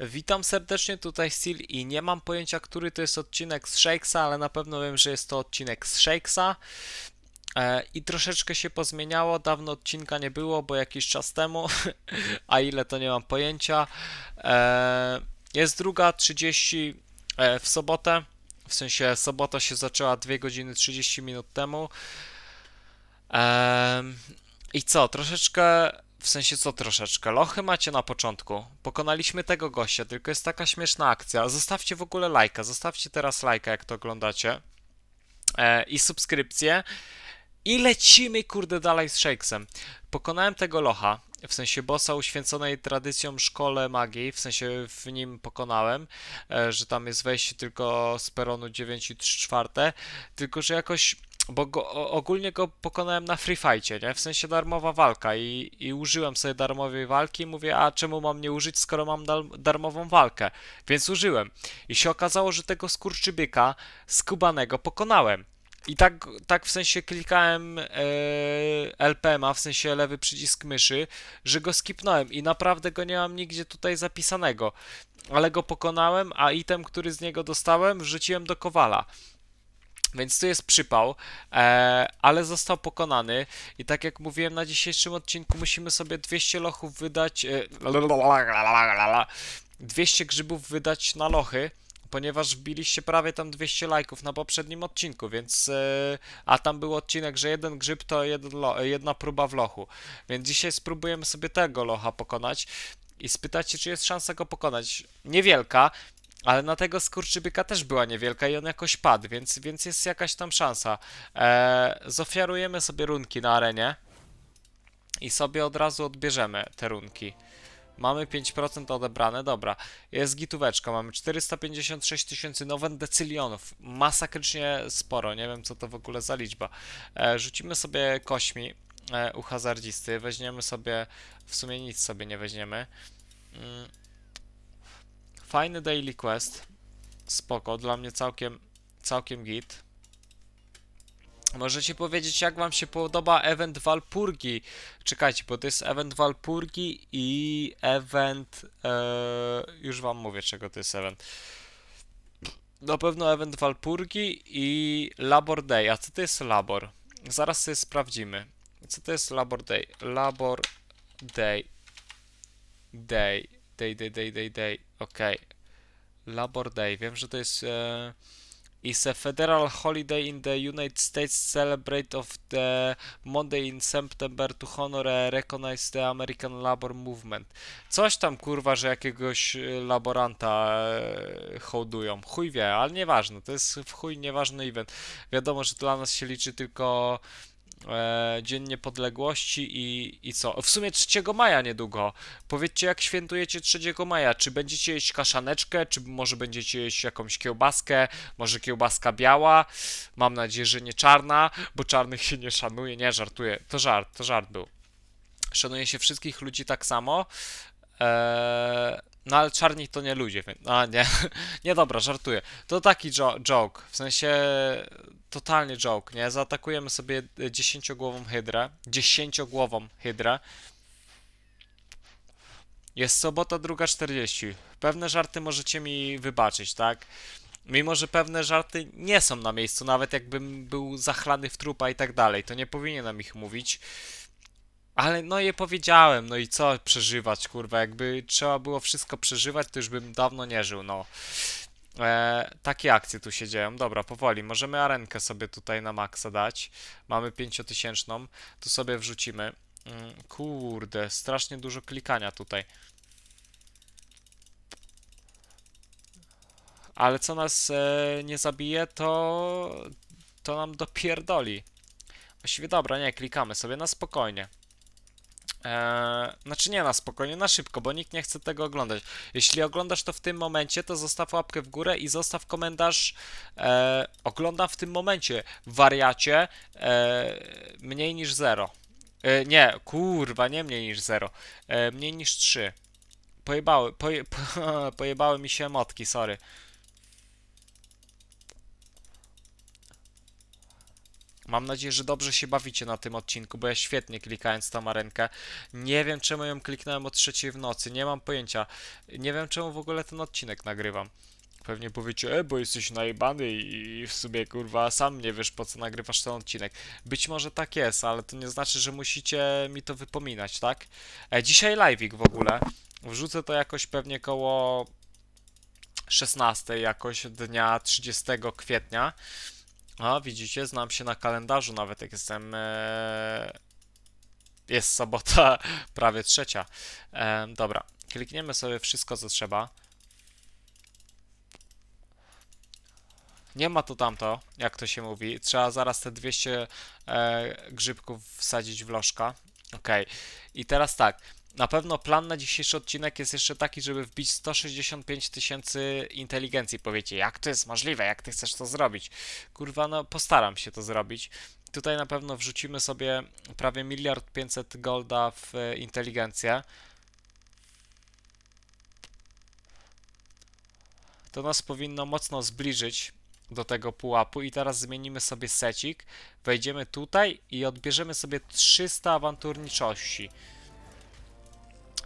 Witam serdecznie, tutaj Steel i nie mam pojęcia, który to jest odcinek z Shakesa, ale na pewno wiem, że jest to odcinek z Shakesa. E, I troszeczkę się pozmieniało, dawno odcinka nie było, bo jakiś czas temu, a ile to nie mam pojęcia. E, jest druga 30 e, w sobotę, w sensie sobota się zaczęła 2 godziny 30 minut temu. Em, I co, troszeczkę, w sensie co troszeczkę, lochy macie na początku. Pokonaliśmy tego gościa, tylko jest taka śmieszna akcja. Zostawcie w ogóle lajka, zostawcie teraz lajka, jak to oglądacie. E, I subskrypcję. I lecimy, kurde, dalej z Shakesem. Pokonałem tego locha, w sensie bossa uświęconej tradycją szkole magii, w sensie w nim pokonałem, e, że tam jest wejście tylko z peronu 9 i 3 czwarte, tylko że jakoś, bo go, ogólnie go pokonałem na free fightie, nie? W sensie darmowa walka i, i użyłem sobie darmowej walki i mówię, a czemu mam nie użyć, skoro mam darmową walkę? Więc użyłem. I się okazało, że tego skurczybyka skubanego pokonałem. I tak, tak w sensie klikałem e, LPM-a, w sensie lewy przycisk myszy, że go skipnąłem i naprawdę go nie mam nigdzie tutaj zapisanego. Ale go pokonałem, a item, który z niego dostałem, wrzuciłem do kowala. Więc tu jest przypał, e, ale został pokonany. I tak jak mówiłem na dzisiejszym odcinku, musimy sobie 200 lochów wydać. E, 200 grzybów wydać na lochy ponieważ wbiliście prawie tam 200 lajków na poprzednim odcinku, więc e, a tam był odcinek, że jeden grzyb to jedna próba w lochu. Więc dzisiaj spróbujemy sobie tego locha pokonać i spytacie, czy jest szansa go pokonać. Niewielka, ale na tego skurczybyka też była niewielka i on jakoś padł, więc, więc jest jakaś tam szansa. E, zofiarujemy sobie runki na arenie i sobie od razu odbierzemy te runki. Mamy 5% odebrane, dobra. Jest gitóweczka, mamy 456 tysięcy nowen decylionów. Masakrycznie sporo, nie wiem co to w ogóle za liczba. E, rzucimy sobie kośmi e, u hazardzisty, weźmiemy sobie, w sumie nic sobie nie weźmiemy. Mm. Fajny daily quest, spoko, dla mnie całkiem, całkiem git. Możecie powiedzieć, jak wam się podoba event Walpurgi. Czekajcie, bo to jest event Walpurgi i event. E, już wam mówię, czego to jest event. Na pewno event Walpurgi i Labor Day. A co to jest Labor? Zaraz sobie sprawdzimy. Co to jest Labor Day? Labor Day. Day. Day, day, day, day, day. Okej. Labor Day. Wiem, że to jest. E, is a federal holiday in the United States celebrate of the Monday in September to honor and recognize the American Labor Movement. Coś tam kurwa, że jakiegoś y, laboranta e, hołdują. Chuj wie, ale nieważne, to jest w chuj nieważny event. Wiadomo, że dla nas się liczy tylko e, Dzień Niepodległości i, i co? W sumie 3 maja niedługo. Powiedzcie, jak świętujecie 3 maja? Czy będziecie jeść kaszaneczkę, czy może będziecie jeść jakąś kiełbaskę? Może kiełbaska biała? Mam nadzieję, że nie czarna, bo czarnych się nie szanuje. Nie, żartuję. To żart, to żart był. Szanuje się wszystkich ludzi tak samo. Eee, no ale czarni to nie ludzie, więc... A, nie. nie, dobra, żartuję. To taki jo joke, w sensie... Totalnie joke, nie? Zaatakujemy sobie dziesięciogłową hydrę. Dziesięciogłową hydrę. Jest sobota, druga 40. Pewne żarty możecie mi wybaczyć, tak? Mimo, że pewne żarty nie są na miejscu, nawet jakbym był zachlany w trupa i tak dalej, to nie powinienem ich mówić. Ale no je powiedziałem, no i co przeżywać, kurwa, jakby trzeba było wszystko przeżywać, to już bym dawno nie żył, no. E, takie akcje tu się dzieją. Dobra, powoli. Możemy arenkę sobie tutaj na maksa dać. Mamy pięciotysięczną. Tu sobie wrzucimy. Mm, kurde, strasznie dużo klikania tutaj. Ale co nas e, nie zabije, to to nam dopierdoli. Właściwie dobra, nie, klikamy sobie na spokojnie. Eee, znaczy nie na spokojnie, na szybko, bo nikt nie chce tego oglądać. Jeśli oglądasz to w tym momencie, to zostaw łapkę w górę i zostaw komentarz. E, oglądam w tym momencie, wariacie, e, mniej niż 0. E, nie, kurwa, nie mniej niż 0. E, mniej niż 3. Pojebały, poje, po, pojebały mi się emotki, sorry. Mam nadzieję, że dobrze się bawicie na tym odcinku, bo ja świetnie klikając tą arenkę. Nie wiem, czemu ją kliknąłem o trzeciej w nocy, nie mam pojęcia. Nie wiem, czemu w ogóle ten odcinek nagrywam. Pewnie powiecie, e, bo jesteś najebany i w sumie, kurwa, sam nie wiesz, po co nagrywasz ten odcinek. Być może tak jest, ale to nie znaczy, że musicie mi to wypominać, tak? E, dzisiaj live'ik w ogóle. Wrzucę to jakoś pewnie koło 16 jakoś dnia 30 kwietnia. A, widzicie, znam się na kalendarzu, nawet jak jestem. E... Jest sobota, prawie trzecia. E, dobra, klikniemy sobie wszystko, co trzeba. Nie ma to tamto, jak to się mówi. Trzeba zaraz te 200 e, grzybków wsadzić w lożka. Okej. I teraz tak. Na pewno plan na dzisiejszy odcinek jest jeszcze taki, żeby wbić 165 tysięcy inteligencji. Powiecie, jak to jest możliwe, jak ty chcesz to zrobić? Kurwa, no postaram się to zrobić. Tutaj na pewno wrzucimy sobie prawie miliard 500 golda w e, inteligencję. To nas powinno mocno zbliżyć do tego pułapu i teraz zmienimy sobie secik, wejdziemy tutaj i odbierzemy sobie 300 awanturniczości.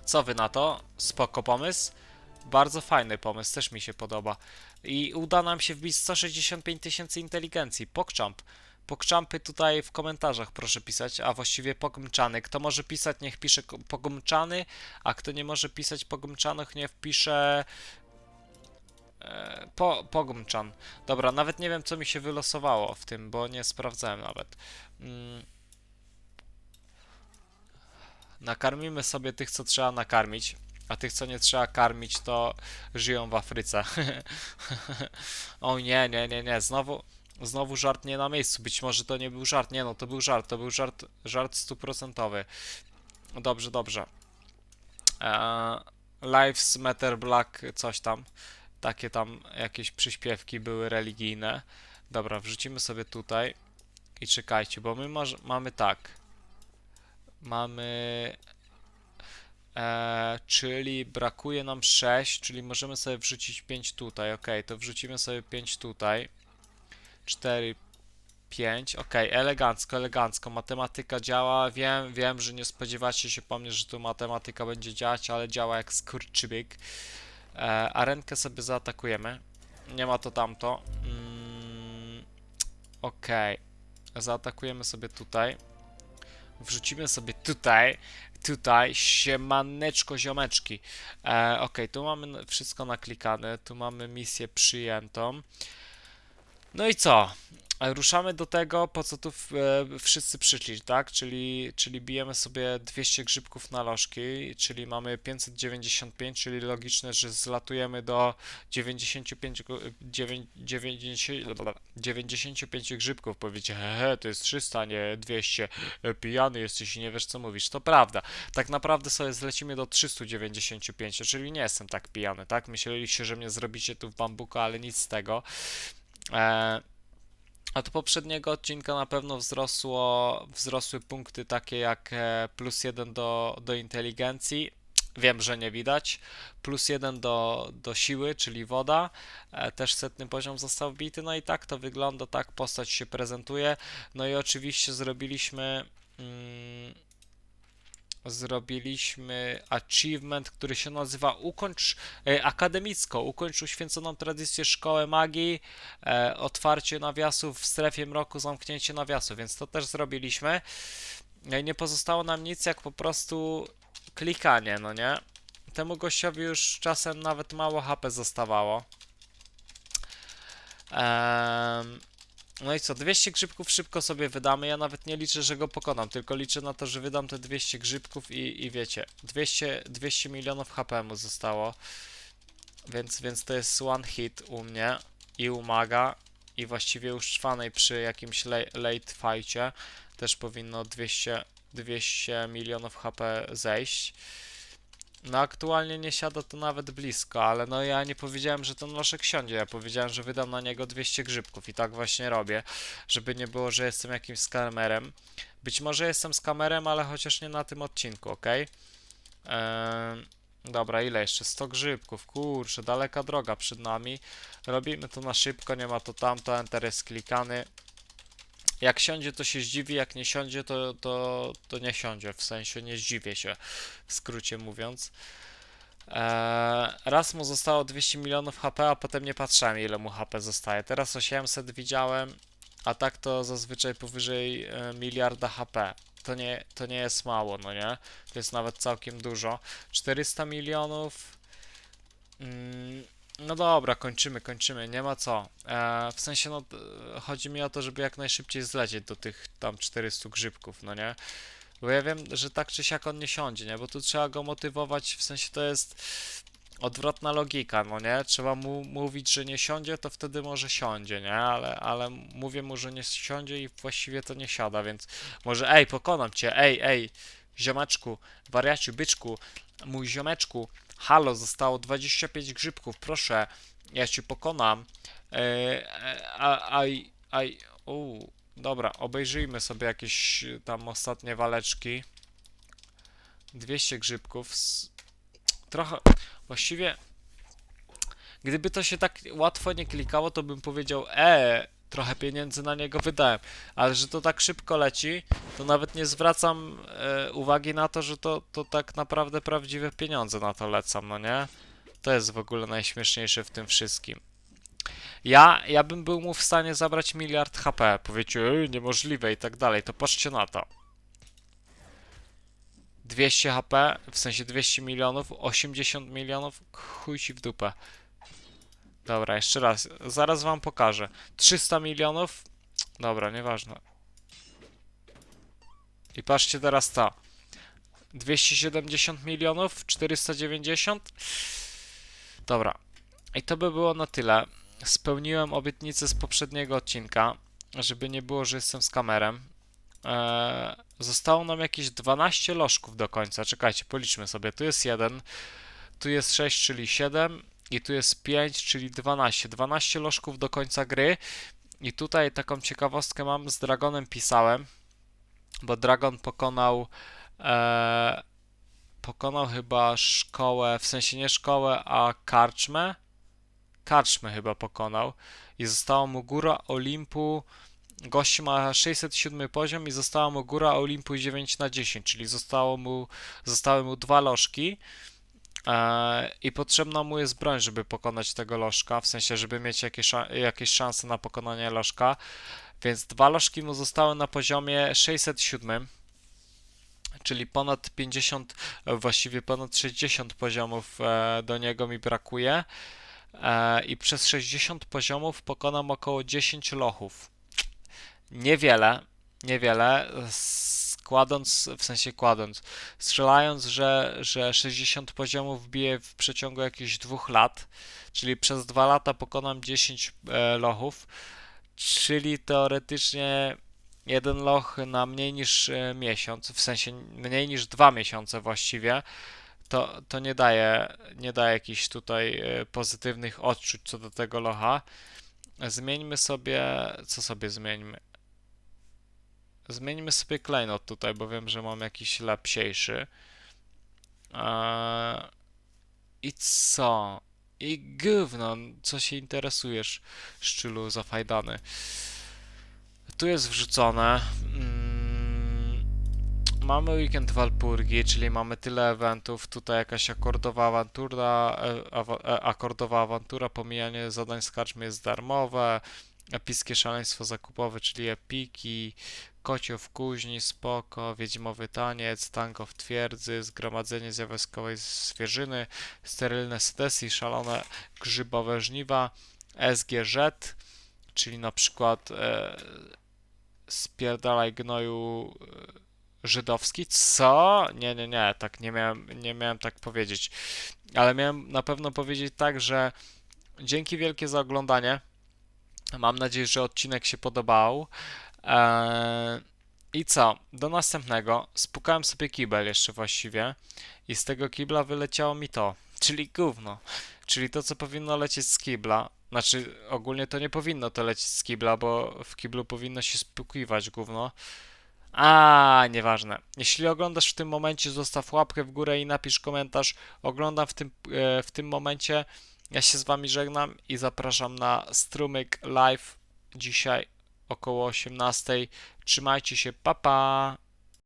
Co wy na to? Spoko pomysł. Bardzo fajny pomysł, też mi się podoba. I uda nam się wbić 165 tysięcy inteligencji. Pokczamp. Pokczampy tutaj w komentarzach proszę pisać, a właściwie pogmczany. Kto może pisać, niech pisze pogmczany, a kto nie może pisać pogmczanych, niech pisze e, po, pogmczan. Dobra, nawet nie wiem co mi się wylosowało w tym, bo nie sprawdzałem nawet. Mm. Nakarmimy sobie tych, co trzeba nakarmić, a tych, co nie trzeba karmić, to żyją w Afryce. o nie, nie, nie, nie, znowu, znowu żart nie na miejscu. Być może to nie był żart, nie no, to był żart, to był żart, żart stuprocentowy. Dobrze, dobrze. Eee, Lives Matter Black, coś tam. Takie tam jakieś przyśpiewki były religijne. Dobra, wrzucimy sobie tutaj i czekajcie, bo my mamy tak. Mamy. E, czyli brakuje nam 6, czyli możemy sobie wrzucić 5 tutaj. Ok, to wrzucimy sobie 5 tutaj. 4, 5. Ok, elegancko, elegancko. Matematyka działa. Wiem, wiem, że nie spodziewacie się po mnie, że tu matematyka będzie działać, ale działa jak skurczybyk. E, arenkę sobie zaatakujemy. Nie ma to tamto. Mm, ok. Zaatakujemy sobie tutaj. Wrzucimy sobie tutaj, tutaj, siemaneczko ziomeczki. E, ok, tu mamy wszystko naklikane, tu mamy misję przyjętą. No i co? E, Ruszamy do tego, po co tu e, wszyscy przyszli, tak? Czyli, czyli bijemy sobie 200 grzybków na lożki, czyli mamy 595, czyli logiczne, że zlatujemy do 95, go- dziewię- 90, blablabla, 95 grzybków. Powiecie, hehe, to jest 300, a nie 200. E, Pijany jesteś i nie wiesz co mówisz. To prawda. Tak naprawdę sobie zlecimy do 395, czyli nie jestem tak pijany, tak? Myśleliście, że mnie zrobicie tu w bambuko, ale nic z tego. E, od poprzedniego odcinka na pewno wzrosło, wzrosły punkty takie jak e, plus 1 do, do inteligencji. Wiem, że nie widać. Plus 1 do, do siły, czyli woda. E, też setny poziom został wbity. No i tak to wygląda, tak postać się prezentuje. No i oczywiście zrobiliśmy. Mm, zrobiliśmy achievement, który się nazywa Ukończ e, akademicko, ukończ uświęconą tradycję szkołę magii, e, otwarcie nawiasów w strefie mroku, zamknięcie nawiasu, więc to też zrobiliśmy. I nie pozostało nam nic jak po prostu klikanie, no nie? Temu gościowi już czasem nawet mało HP zostawało. Em, no i co, 200 grzybków szybko sobie wydamy. Ja nawet nie liczę, że go pokonam, tylko liczę na to, że wydam te 200 grzybków i, i wiecie, 200, 200 milionów HP mu zostało. Więc, więc to jest one hit u mnie i u maga. I właściwie już trwanej przy jakimś la- late fightie też powinno 200, 200 milionów HP zejść. No aktualnie nie siada to nawet blisko, ale no ja nie powiedziałem, że ten loszek siądzie, ja powiedziałem, że wydam na niego 200 grzybków i tak właśnie robię, żeby nie było, że jestem jakimś skamerem. Być może jestem skamerem, ale chociaż nie na tym odcinku, ok? dobra, ile jeszcze? 100 grzybków, kurczę, daleka droga przed nami. Robimy to na szybko, nie ma to tamto, enter jest klikany. Jak siądzie, to się zdziwi, jak nie siądzie, to, to, to nie siądzie. W sensie nie zdziwię się, w skrócie mówiąc. Eee, raz mu zostało 200 milionów HP, a potem nie patrzyłem ile mu HP zostaje. Teraz 800 widziałem, a tak to zazwyczaj powyżej e, miliarda HP. To nie, to nie jest mało, no nie? To jest nawet całkiem dużo. 400 milionów. Mm, no dobra, kończymy, kończymy, nie ma co. E, w sensie, no, chodzi mi o to, żeby jak najszybciej zlecieć do tych tam 400 grzybków, no nie? Bo ja wiem, że tak czy siak on nie siądzie, nie? Bo tu trzeba go motywować, w sensie to jest odwrotna logika, no nie? Trzeba mu mówić, że nie siądzie, to wtedy może siądzie, nie? Ale, ale mówię mu, że nie siądzie i właściwie to nie siada, więc może ej, pokonam cię, ej, ej, ziomeczku, wariaciu, byczku, mój ziomeczku, halo, zostało 25 grzybków, proszę, ja cię pokonam. E, e, aj, aj, u, dobra, obejrzyjmy sobie jakieś y, tam ostatnie waleczki. 200 grzybków. Trochę, właściwie, gdyby to się tak łatwo nie klikało, to bym powiedział, e, trochę pieniędzy na niego wydałem. Ale że to tak szybko leci, to nawet nie zwracam e, uwagi na to, że to, to tak naprawdę prawdziwe pieniądze na to lecą, no nie? To jest w ogóle najśmieszniejsze w tym wszystkim. Ja, ja bym był mu w stanie zabrać miliard HP. Powiecie, "Ej, niemożliwe i tak dalej. To patrzcie na to. 200 HP, w sensie 200 milionów, 80 milionów, chuj ci w dupę. Dobra, jeszcze raz, zaraz wam pokażę. 300 milionów, dobra, nieważne. I patrzcie teraz to. 270 milionów, 490. Dobra. I to by było na tyle. Spełniłem obietnicę z poprzedniego odcinka, żeby nie było, że jestem z kamerem. Eee, zostało nam jakieś 12 lożków do końca. Czekajcie, policzmy sobie. Tu jest 1, tu jest 6, czyli 7 i tu jest 5, czyli 12. 12 lożków do końca gry. I tutaj taką ciekawostkę mam, z Dragonem pisałem, bo Dragon pokonał eee, pokonał chyba szkołę, w sensie nie szkołę, a karczmę. Karczmę chyba pokonał i została mu góra Olimpu. Gość ma 607 poziom i została mu góra Olimpu 9 na 10, czyli zostało mu, zostały mu dwa lożki. E, I potrzebna mu jest broń, żeby pokonać tego lożka, w sensie, żeby mieć jakieś, jakieś szanse na pokonanie lożka. Więc dwa lożki mu zostały na poziomie 607, czyli ponad 50, e, właściwie ponad 60 poziomów e, do niego mi brakuje. E, I przez 60 poziomów pokonam około 10 lochów. Niewiele, niewiele. Składąc, w sensie kładąc, strzelając, że, że 60 poziomów bije w przeciągu jakichś dwóch lat, czyli przez dwa lata pokonam 10 e, lochów, czyli teoretycznie jeden loch na mniej niż e, miesiąc, w sensie mniej niż dwa miesiące właściwie, to, to nie daje, nie daje jakichś tutaj e, pozytywnych odczuć co do tego locha. Zmieńmy sobie, co sobie zmieńmy? Zmieńmy sobie klejnot tutaj, bo wiem, że mam jakiś lepsiejszy. I co? I gówno, co się interesujesz, szczylu zafajdany. Tu jest wrzucone. Mm, mamy weekend Walpurgi, czyli mamy tyle eventów. Tutaj jakaś akordowa awantura, e, e, akordowa awantura, pomijanie zadań z karczmy jest darmowe. Epickie szaleństwo zakupowe, czyli epiki, kocio w kuźni, spoko, wiedźmowy taniec, tango w twierdzy, zgromadzenie zjawiskowej zwierzyny, sterylne sedesji, szalone grzybowe żniwa, SGZ, czyli na przykład e, spierdalaj gnoju e, żydowski. Co? Nie, nie, nie, tak nie miałem, nie miałem tak powiedzieć. Ale miałem na pewno powiedzieć tak, że dzięki wielkie za oglądanie. Mam nadzieję, że odcinek się podobał. Eee, I co? Do następnego. Spukałem sobie kibel jeszcze właściwie i z tego kibla wyleciało mi to, czyli gówno. Czyli to, co powinno lecieć z kibla. Znaczy, ogólnie to nie powinno to lecieć z kibla, bo w kiblu powinno się spukiwać gówno. A, nieważne. Jeśli oglądasz w tym momencie, zostaw łapkę w górę i napisz komentarz. Oglądam w tym, e, w tym momencie. Ja się z wami żegnam i zapraszam na strumyk live dzisiaj około 18. Trzymajcie się, pa pa!